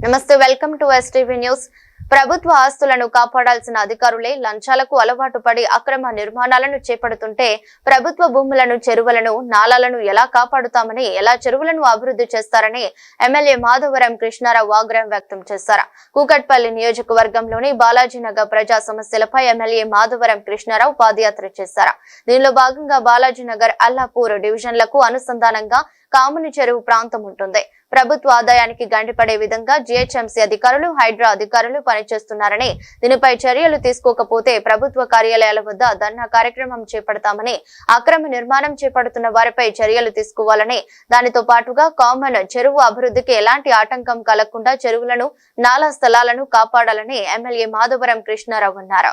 నమస్తే welcome to STV news ప్రభుత్వ ఆస్తులను కాపాడాల్సిన అధికారులే లంచాలకు అలవాటు పడి అక్రమ నిర్మాణాలను చేపడుతుంటే ప్రభుత్వ భూములను చెరువులను నాలాలను ఎలా కాపాడుతామని ఎలా చెరువులను అభివృద్ధి చేస్తారని ఎమ్మెల్యే మాధవరం కృష్ణారావు ఆగ్రహం వ్యక్తం చేశారు. కూకట్పల్లి నియోజకవర్గంలోని బాలాజీనగర్ ప్రజా సమస్యలపై ఎమ్మెల్యే మాధవరం కృష్ణారావు పాదయాత్ర చేశారు. దీనిలో భాగంగా బాలాజీనగర్ అల్లాపూర్ డివిజన్లకు అనుసంధానంగా కాముని చెరువు ప్రాంతం ఉంటుంది. ప్రభుత్వ ఆదాయానికి గండిపడే విధంగా జీహెచ్ఎంసీ అధికారులు హైడ్రా అధికారులు పనిచేస్తున్నారని దీనిపై చర్యలు తీసుకోకపోతే ప్రభుత్వ కార్యాలయాల వద్ద ధర్నా కార్యక్రమం చేపడతామని అక్రమ నిర్మాణం చేపడుతున్న వారిపై చర్యలు తీసుకోవాలని దానితో పాటుగా కామన్ చెరువు అభివృద్ధికి ఎలాంటి ఆటంకం కలగకుండా చెరువులను నాలా స్థలాలను కాపాడాలని ఎమ్మెల్యే మాధవరం కృష్ణారావు అన్నారు.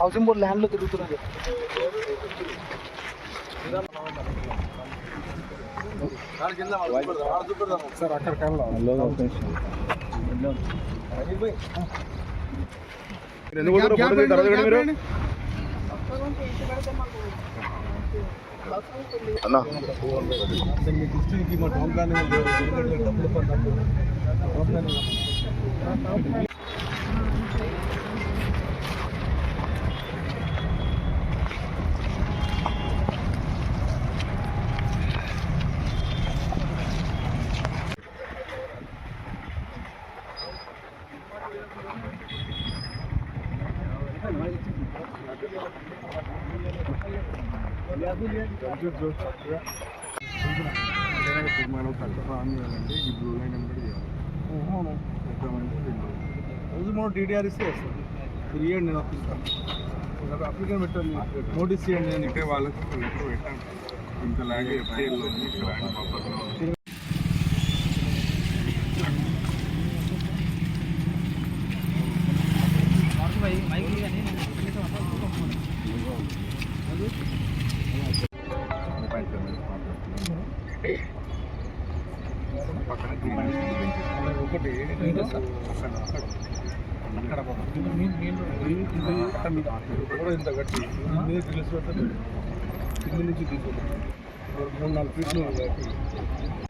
హౌసింగ్ బోర్డ్ ల్యాండ్లో తిరుగుతున్నారు. సార్ అక్కడ మీ దృష్టికి మా టౌన్ ప్లానింగ్ డబ్బులు పడ్డప్పుడు టౌన్ ప్లానింగ్ మనం కరెక్ట్గా ఆన్ చేయాలంటే ఈ బ్లూ లైన్ నెంబర్ చేయాలి రోజు మనం టీడీఆర్ ఇస్తే వస్తుంది ఇవ్వండి నేను అప్లికేషన్ అప్లికేషన్ పెట్టండి నోటీస్ చేయండి నేను అంటే వాళ్ళకి పెట్టాను ఇంత లాగే ఉంది ఒకటి అక్కడ మీద కూడా ఇంత గట్టి మీద తెలిసి పెట్టండి కింద నుంచి తీసుకుంటాం మూడు నాలుగు ఫీట్లు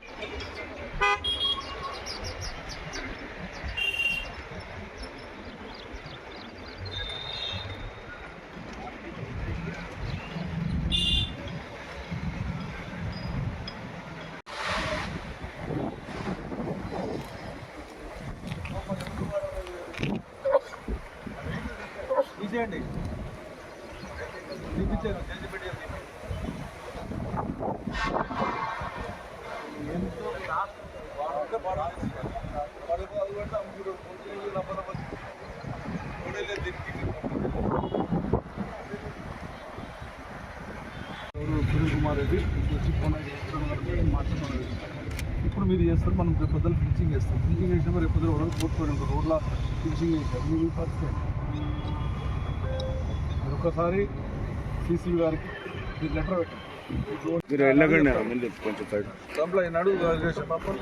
తీసేయండి తీపించారు చేసి పెట్టేసి ఎంతో లాస్ట్ వాడుంటే పాడాలి అది పెడితే అమ్ముడు కొంచెం దీనికి. సునీల్ కుమార్ రెడ్డి? మాట్లాడుతున్నారు ఇప్పుడు మీరు చేస్తారు మనం రేపు పొద్దున ఫినిషింగ్ చేస్తాం. ఫినిషింగ్ చేసినా రేపు పొద్దున వరకు పోర్టుకొని ఉంటారు. రోడ్ల ఫినిషింగ్ చేశారు. మీరు ఫస్ట్ ఒక్కసారి సీసీ గారికి మీరు లెటర్ పెట్టండి. మీరు వెళ్ళకండి ముందు కొంచెం సైడ్. దాంట్లో ఈనాడు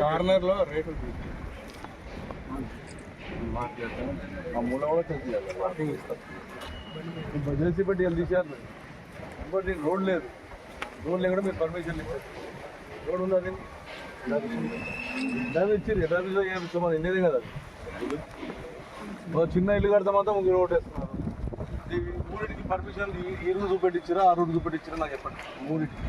కార్నర్లో రేటు ఆ మూల కూడా చెక్ చేయాలి పార్కింగ్ ఇస్తారు. జేసీ పెట్టి వెళ్ళి తీసేయాలి ఇంకోటి రోడ్ లేదు. రోడ్ లేకుండా మీరు పర్మిషన్ ఇచ్చారు రోడ్ ఉన్నది డ్రైవ్ ఇచ్చారు. డ్రైవ్ ఏమి సుమారు కదా చిన్న ఇల్లు కడితే మాత్రం ముగ్గురు రోడ్ వేస్తున్నారు మూడింటికి పర్మిషన్ ఏ రోజు పెట్టించారా ఆ రోజు పెట్టించారా నాకు చెప్పండి. మూడింటికి.